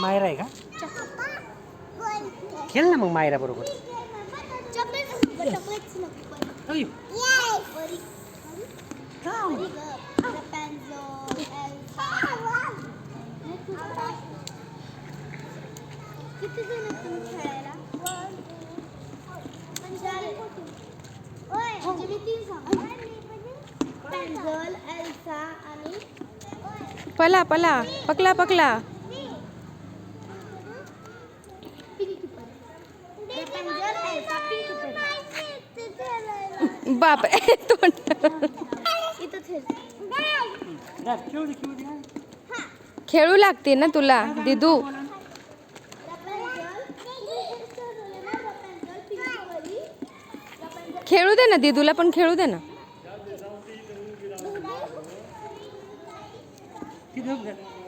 मायरा आहे का? खेळ ना मग मायरा बरोबर. पला पला. पकला पकला. बाप खेळू लागते ना तुला दिदू. खेळू दे ना दिदूला पण खेळू दे ना. बघ.